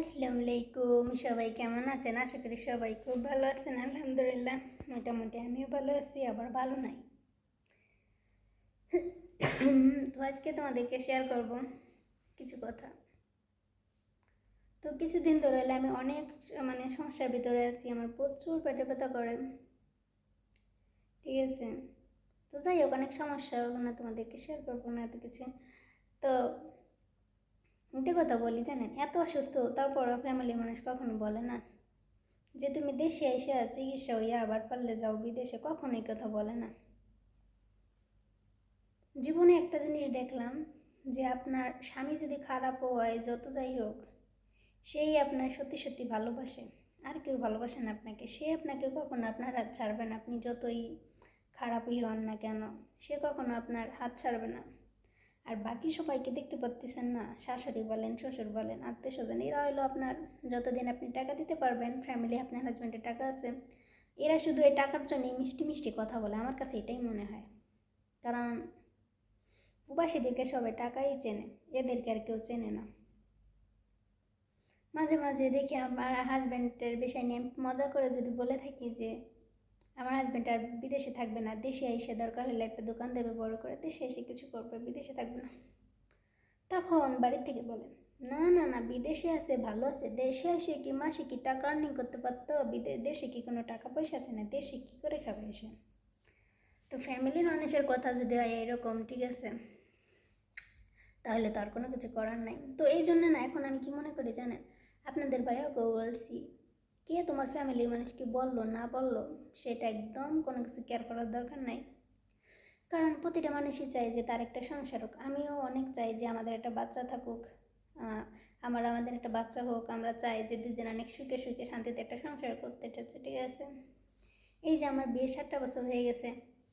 আসসালামু আলাইকুম, সবাই কেমন আছেন? আশা করি সবাই খুব ভালো আছেন, আলহামদুলিল্লাহ। মোটামুটি আমিও ভালো আছি, আবার ভালো নাই। তো আজকে তোমাদেরকে শেয়ার করব কিছু কথা। তো কিছুদিন ধরে আমি অনেক মানে সমস্যার ভিতরে আছি, আমার প্রচুর পেটে ব্যথা করে। ঠিক আছে? তো যাই হোক, অনেক সমস্যা, ওগুলো তোমাদেরকে শেয়ার করব না এত কিছু। তো একটা কথা বলি, জানেন? এত অসুস্থ, তারপরও ফ্যামিলি মানুষ কখনো বলে না। যে তুমি দেশে এসে চিকিৎসা হইয়া আবার পারলে যাও, বিদেশে কখনোই কথা বলে না। জীবনে একটা জিনিস দেখলাম যে আপনার স্বামী যদি খারাপও হয়, যত যাই হোক, সেই আপনার সত্যি সত্যি ভালোবাসে। আর কেউ ভালোবাসে না আপনাকে। সে আপনাকে কখনো আপনার হাত ছাড়বে না। আপনি যতই খারাপই হন না কেন, সে কখনো আপনার হাত ছাড়বে না। আর বাকি সবাইকে দেখতে পাচ্ছেন না, শাশুড়ি বলেন, শ্বশুর বলেন, আত্মীয় স্বজন, এরা হলো আপনার যতদিন আপনি টাকা দিতে পারবেন ফ্যামিলি আপনার হাজব্যান্ডের টাকা আছে, এরা শুধু এই টাকার জন্যই মিষ্টি মিষ্টি কথা বলে, আমার কাছে এটাই মনে হয়। কারণ প্রবাসীদেরকে সবাই টাকাই চেনে, এদেরকে আর কেউ চেনে না। মাঝে মাঝে দেখি আমার হাজব্যান্ডের বিষয় নিয়ে মজা করে যদি বলে থাকি যে আমার হাজব্যান্ড আর বিদেশে থাকবে না। দেশে এসে দরকার হলে একটা দোকান দেবে, বড় করে। দেশে এসে কিছু করবে, বিদেশে থাকবে না। তখন বাড়ির থেকে বলেন, না না না, বিদেশে আছে, ভালো আছে। দেশে এসে কি মাসে কি টাকা আর্নিং করতে পারতো? দেশে কি কোনো টাকা পয়সা আছে না? দেশে কি করে খাবে এসে? তো ফ্যামিলির মানুষের কথা যদি হয় এরকম, ঠিক আছে? তাহলে তো আর কোনো কিছু করার নাই। তো এই জন্য না, এখন আমি কি মনে করি জানেন? আপনাদের ভাইয়াকেও বলছি কে তোমার ফ্যামিলির মানুষকে বলল, না বলল, সেটা একদম কোনো কিছু কেয়ার করার দরকার নাই। কারণ প্রতিটা মানুষই চায় যে তার একটা সংসার হোক। আমিও অনেক চাই যে আমাদের একটা বাচ্চা থাকুক আমার আমাদের একটা বাচ্চা হোক, আমরা চাই যে দুজন অনেক সুখে সুখে শান্তিতে একটা সংসার করতে চাচ্ছে ঠিক আছে। এই যে আমার বিয়ে সাতটা বছর হয়ে গেছে,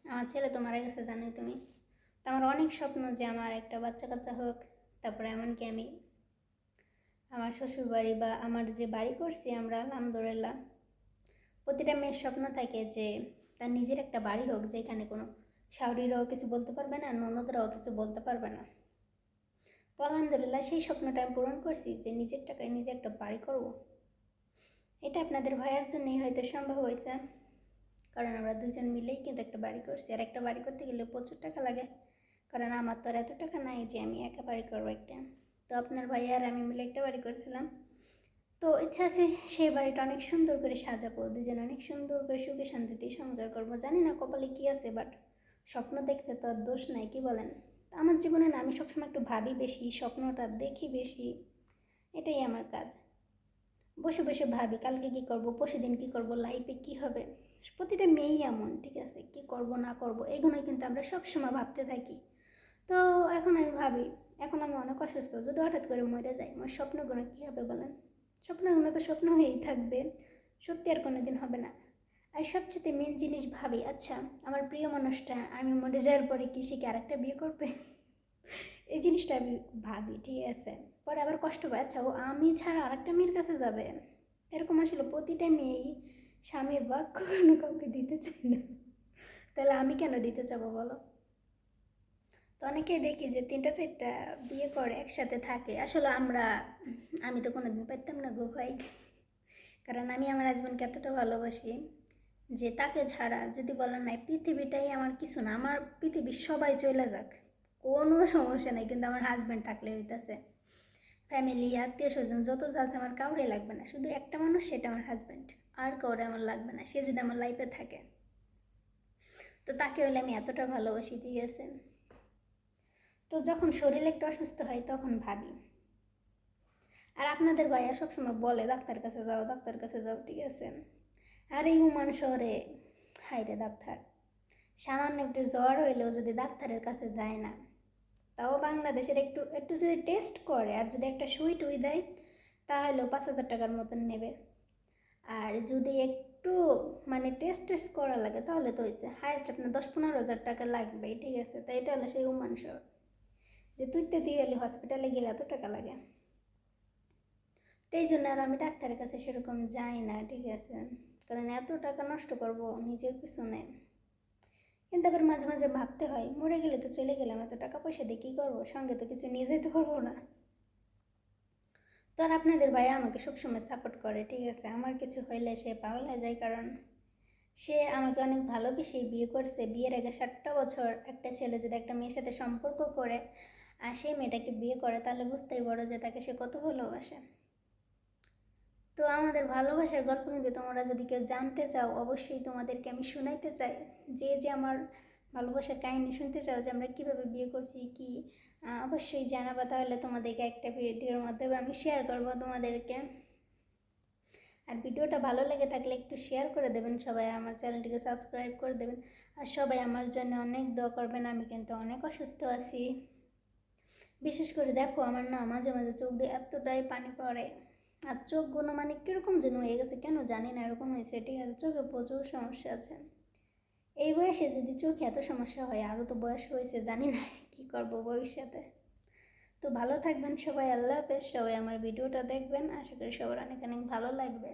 আমার ছেলে তো মারা গেছে, জানোই তুমি। তো আমার অনেক স্বপ্ন যে আমার একটা বাচ্চা কাচ্চা হোক, তারপরে এমনকি আমি আমার শ্বশুর বাড়ি বা আমার যে বাড়ি করছি আমরা, আলহামদুলিল্লাহ, প্রতিটা মেয়ের স্বপ্ন থাকে যে তার নিজের একটা বাড়ি হোক যেখানে কোনো শাওরিরাও কিছু বলতে পারবে না, ননদরাও কিছু বলতে পারবে না। তো আলহামদুলিল্লাহ সেই স্বপ্নটা আমি পূরণ করছি যে নিজের টাকায় নিজে একটা বাড়ি করব। এটা আপনাদের ভাইয়ার জন্যই হয়তো সম্ভব হয়েছে, কারণ আমরা দুজন মিলেই কিন্তু একটা বাড়ি করছি। আর একটা বাড়ি করতে গেলে প্রচুর টাকা লাগে, কারণ আমার তো আর এত টাকা নাই যে আমি একা বাড়ি করব একটা। তো আপনার ভাই আর আমি মিলে একটা বাড়ি করেছিলাম। তো ইচ্ছা আছে সেই বাড়িটা অনেক সুন্দর করে সাজাবো, দুজন অনেক সুন্দর করে সুখে শান্তিতে সংসার করব। জানি না কপালে কী আছে বাট স্বপ্ন দেখতে তো আর দোষ নাই, কি বলেন? আমার জীবনে না, আমি সবসময় একটু ভাবি বেশি, স্বপ্নটা দেখি বেশি, এটাই আমার কাজ। বসে বসে ভাবি, কালকে কী করব পরশু দিন কী করব লাইফে কী হবে? প্রতিটা মেয়েই এমন, ঠিক আছে? কি করব, না করব, এগুলোই কিন্তু আমরা সবসময় ভাবতে থাকি। তো এখন আমি ভাবি এখন আমি অনেক অসুস্থ, যদি হঠাৎ করে মরে যাই, আমার স্বপ্নগুলো কী হবে বলেন? স্বপ্নগুলো তো স্বপ্ন হয়েই থাকবে, সত্যি আর কোনো দিন হবে না। আর সবচেয়ে মেন জিনিস ভাবি আচ্ছা আমার প্রিয় মানুষটা আমি মরে যাওয়ার পরে কি সে কি আরেকটা বিয়ে করবে? এই জিনিসটা আমি ভাবি, ঠিক আছে। পরে আবার কষ্ট পায় আচ্ছা ও আমি ছাড়া আরেকটা মেয়ের কাছে যাবে? এরকম আসলে প্রতিটা মেয়েই স্বামীর বাক কখনো কাউকে দিতে চায় না। তাহলে আমি কেন দিতে যাব বলো? তো অনেকেই দেখি যে তিনটা, চারটা বিয়ে করে একসাথে থাকে। আসলে আমরা, আমি তো কোনো দিন পাইতাম না গো ভাই। কারণ আমি আমার হাজব্যান্ডকে এতটা ভালোবাসি যে তাকে ছাড়া যদি বলেন নাই, পৃথিবীটাই আমার কিছু না। আমার পৃথিবীর সবাই চলে যাক। কোনো সমস্যা নেই, কিন্তু আমার হাজব্যান্ড থাকলে হইতেছে। ফ্যামিলি আত্মীয় স্বজন যত যা আছে আমার কাউরে লাগবে না। শুধু একটা মানুষ, সেটা আমার হাজব্যান্ড আর কাউরে আমার লাগবে না। সে যদি আমার লাইফে থাকে, তো তাকে হলে আমি এতটা ভালোবাসি, ঠিক আছে? তো যখন শরীর একটু অসুস্থ হয় তখন ভাবি। আর আপনাদের ভাইয়া সবসময় বলে, ডাক্তার কাছে যাও, ডাক্তার কাছে যাও, ঠিক আছে? আর এই উমান শহরে হাইরে ডাক্তার। সামান্য একটু জ্বর হইলেও যদি ডাক্তারের কাছে যায় না, তাও বাংলাদেশের একটু একটু যদি টেস্ট করে আর যদি একটা সুই টুই দেয় তাহলেও পাঁচ হাজার টাকার মতন নেবে। আর যদি একটু মানে টেস্ট টেস্ট করা লাগে, তাহলে তো হয়েছে হায়েস্ট আপনার দশ পনেরো হাজার টাকা লাগবে ঠিক আছে? তাই এটা হলো সেই উমান শহর। যে তুইতে দিয়ে গেলে হসপিটালে গেলে এত টাকা লাগে? তো এই জন্য আর আমি ডাক্তারের কাছে সেরকম যাই না, ঠিক আছে? কারণ এত টাকা নষ্ট করব, নিজের পিছনে। কিন্তু আবার মাঝে মাঝে ভাবতে হয়, মরে গেলে তো চলে গেলাম, এত টাকা পয়সা দিয়ে কী করব? সঙ্গে তো কিছু নিয়ে যেতে পারব না। তো আর আপনাদের ভাইয়া আমাকে সবসময় সাপোর্ট করে, ঠিক আছে? আমার কিছু হইলে সে হয়ে যায়, কারণ সে আমাকে অনেক ভালোবেসে বিয়ে করেছে। বিয়ের আগে সাতটা বছর একটা ছেলে যদি একটা মেয়ের সাথে সম্পর্ক করে আর সেই মেয়েটাকে বিয়ে করে তাহলে বুঝতেই পারো যে তাকে সে কত ভালোবাসে। তো আমাদের ভালোবাসার গল্প কিন্তু তোমরা যদি কেউ জানতে চাও, অবশ্যই তোমাদেরকে আমি শোনাইতে চাই। যে যে আমার ভালোবাসার কাহিনী শুনতে চাও যে আমরা কীভাবে বিয়ে করছি, কি অবশ্যই জানাবা তাহলে তোমাদেরকে একটা ভিডিওর মাধ্যমে আমি শেয়ার করব তোমাদেরকে। আর ভিডিওটা ভালো লেগে থাকলে একটু শেয়ার করে দেবেন, সবাই আমার চ্যানেলটিকে সাবস্ক্রাইব করে দেবেন। আর সবাই আমার জন্য অনেক দোয়া করবেন, আমি কিন্তু অনেক অসুস্থ আছি। বিশেষ করে দেখো আমার না মাঝে মাঝে চোখ দিয়ে এতটাই পানি পড়ে। আর চোখগুলো মানে কীরকম যেন হয়ে গেছে কেন জানি না, এরকম হয়েছে, ঠিক আছে? চোখে প্রচুর সমস্যা আছে। এই বয়সে যদি চোখে এত সমস্যা হয় আরও তো বয়স হয়েছে, জানি না কী করব ভবিষ্যতে। তো ভালো থাকবেন সবাই, আল্লাহ হাফেজ। সবাই আমার ভিডিওটা দেখবেন। আশা করি সবার অনেক অনেক ভালো লাগবে।